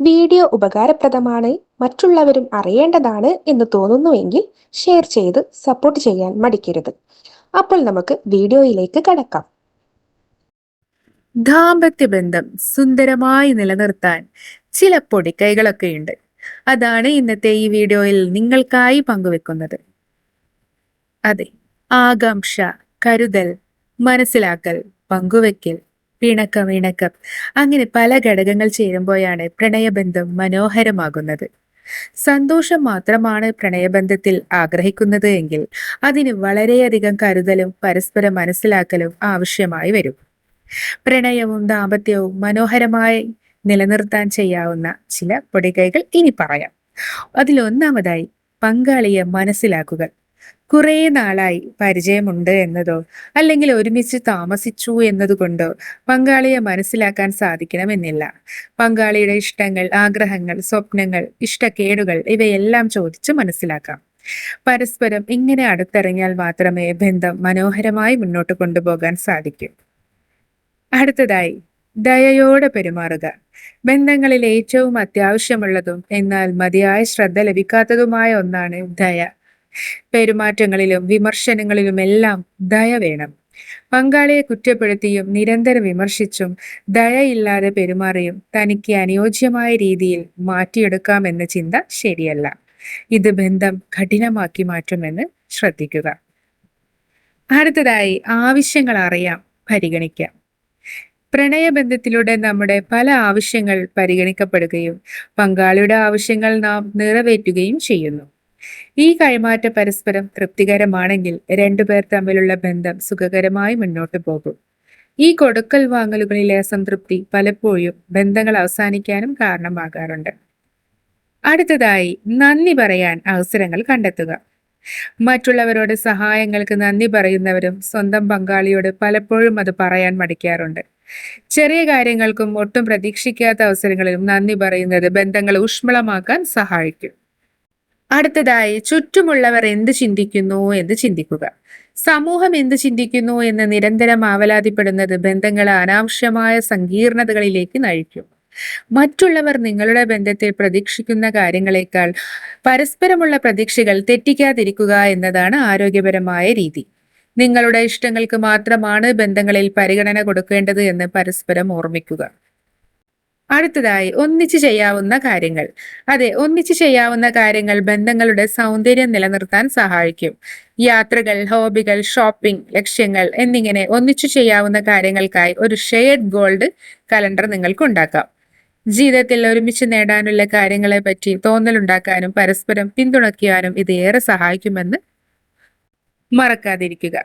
Video ഉപകാരപ്രദമാണ് മറ്റുള്ളവരും അറിയേണ്ടതാണ് എന്ന് തോന്നുന്നുവെങ്കിൽ ഷെയർ ചെയ്ത് സപ്പോർട്ട് ചെയ്യാൻ മടിക്കരുത്. അപ്പോൾ നമുക്ക് വീഡിയോയിലേക്ക് കടക്കാം. ദാമ്പത്യ ബന്ധം സുന്ദരമായി നിലനിർത്താൻ ചില പൊടിക്കൈകളൊക്കെ ഉണ്ട് അതാണ് ഇന്നത്തെ ഈ വീഡിയോയിൽ നിങ്ങൾക്കായി പങ്കുവെക്കുന്നത്. അതെ ആകാംക്ഷ കരുതൽ മനസ്സിലാക്കൽ പങ്കുവെക്കൽ പിണക്കം ഇണക്കം. അങ്ങനെ പല ഘടകങ്ങൾ ചേരുമ്പോഴാണ് പ്രണയബന്ധം മനോഹരമാകുന്നത്. സന്തോഷം മാത്രമാണ് പ്രണയബന്ധത്തിൽ ആഗ്രഹിക്കുന്നത് എങ്കിൽ അതിന് വളരെയധികം കരുതലും പരസ്പര മനസ്സിലാക്കലും ആവശ്യമായി വരും. പ്രണയവും ദാമ്പത്യവും മനോഹരമായി നിലനിർത്താൻ ചെയ്യാവുന്ന ചില പൊടികൈകൾ ഇനി പറയാം. അതിലൊന്നാമതായി പങ്കാളിയെ മനസ്സിലാക്കുക. കുറേ നാളായി പരിചയമുണ്ട് എന്നതോ അല്ലെങ്കിൽ ഒരുമിച്ച് താമസിച്ചു എന്നതുകൊണ്ടോ പങ്കാളിയെ മനസ്സിലാക്കാൻ സാധിക്കണമെന്നില്ല. പങ്കാളിയുടെ ഇഷ്ടങ്ങൾ ആഗ്രഹങ്ങൾ സ്വപ്നങ്ങൾ ഇഷ്ടക്കേടുകൾ ഇവയെല്ലാം ചോദിച്ച് മനസ്സിലാക്കാം. പരസ്പരം ഇങ്ങനെ അടുത്തിറങ്ങിയാൽ മാത്രമേ ബന്ധം മനോഹരമായി മുന്നോട്ട് കൊണ്ടുപോകാൻ സാധിക്കൂ. അടുത്തതായി ദയയോടെ പെരുമാറുക. ബന്ധങ്ങളിൽ ഏറ്റവും അത്യാവശ്യമുള്ളതും എന്നാൽ മതിയായ ശ്രദ്ധ ലഭിക്കാത്തതുമായ ഒന്നാണ് ദയ. പെരുമാറ്റങ്ങളിലും വിമർശനങ്ങളിലുമെല്ലാം ദയ വേണം. പങ്കാളിയെ കുറ്റപ്പെടുത്തിയും നിരന്തരം വിമർശിച്ചും ദയയില്ലാതെ പെരുമാറിയും തനിക്ക് അനുയോജ്യമായ രീതിയിൽ മാറ്റിയെടുക്കാമെന്ന ചിന്ത ശരിയല്ല. ഇത് ബന്ധം കഠിനമാക്കി മാറ്റുമെന്ന് ശ്രദ്ധിക്കുക. അടുത്തതായി ആവശ്യങ്ങൾ അറിയാം പരിഗണിക്കാം. പ്രണയബന്ധത്തിലൂടെ നമ്മുടെ പല ആവശ്യങ്ങൾ പരിഗണിക്കപ്പെടുകയും പങ്കാളിയുടെ ആവശ്യങ്ങൾ നാം നിറവേറ്റുകയും ചെയ്യുന്നു. ഈ കൈമാറ്റ പരസ്പരം തൃപ്തികരമാണെങ്കിൽ രണ്ടുപേർ തമ്മിലുള്ള ബന്ധം സുഖകരമായി മുന്നോട്ട് പോകും. ഈ കൊടുക്കൽ വാങ്ങലുകളിലെ അസംതൃപ്തി പലപ്പോഴും ബന്ധങ്ങൾ അവസാനിക്കാനും കാരണമാകാറുണ്ട്. അടുത്തതായി നന്ദി പറയാൻ അവസരങ്ങൾ കണ്ടെത്തുക. മറ്റുള്ളവരോട് സഹായങ്ങൾക്ക് നന്ദി പറയുന്നവരും സ്വന്തം പങ്കാളിയോട് പലപ്പോഴും അത് പറയാൻ മടിക്കാറുണ്ട്. ചെറിയ കാര്യങ്ങൾക്കും ഒട്ടും പ്രതീക്ഷിക്കാത്ത അവസരങ്ങളിലും നന്ദി പറയുന്നത് ബന്ധങ്ങൾ ഊഷ്മളമാക്കാൻ സഹായിക്കും. അടുത്തതായി ചുറ്റുമുള്ളവർ എന്ത് ചിന്തിക്കുന്നു എന്ന് ചിന്തിക്കുക. സമൂഹം എന്ത് ചിന്തിക്കുന്നു എന്ന് നിരന്തരം ആവലാതിപ്പെടുന്നത് ബന്ധങ്ങളെ അനാവശ്യമായ സങ്കീർണതകളിലേക്ക് നയിക്കും. മറ്റുള്ളവർ നിങ്ങളുടെ ബന്ധത്തിൽ പ്രതീക്ഷിക്കുന്ന കാര്യങ്ങളെക്കാൾ പരസ്പരമുള്ള പ്രതീക്ഷകൾ തെറ്റിക്കാതിരിക്കുക എന്നതാണ് ആരോഗ്യപരമായ രീതി. നിങ്ങളുടെ ഇഷ്ടങ്ങൾക്ക് മാത്രമാണ് ബന്ധങ്ങളിൽ പരിഗണന കൊടുക്കേണ്ടത് എന്ന് പരസ്പരം ഓർമ്മിക്കുക. അടുത്തതായി ഒന്നിച്ചു ചെയ്യാവുന്ന കാര്യങ്ങൾ. അതെ ഒന്നിച്ചു ചെയ്യാവുന്ന കാര്യങ്ങൾ ബന്ധങ്ങളുടെ സൗന്ദര്യം നിലനിർത്താൻ സഹായിക്കും. യാത്രകൾ ഹോബികൾ ഷോപ്പിംഗ് ലക്ഷ്യങ്ങൾ എന്നിങ്ങനെ ഒന്നിച്ചു ചെയ്യാവുന്ന കാര്യങ്ങൾക്കായി ഒരു ഷെയർഡ് ഗോൾഡ് കലണ്ടർ നിങ്ങൾക്ക് ഉണ്ടാക്കാം. ജീവിതത്തിൽ ഒരുമിച്ച് നേടാനുള്ള കാര്യങ്ങളെ പറ്റി തോന്നലുണ്ടാക്കാനും പരസ്പരം പിന്തുണയ്ക്കുവാനും ഇത് ഏറെ സഹായിക്കുമെന്ന് മറക്കാതിരിക്കുക.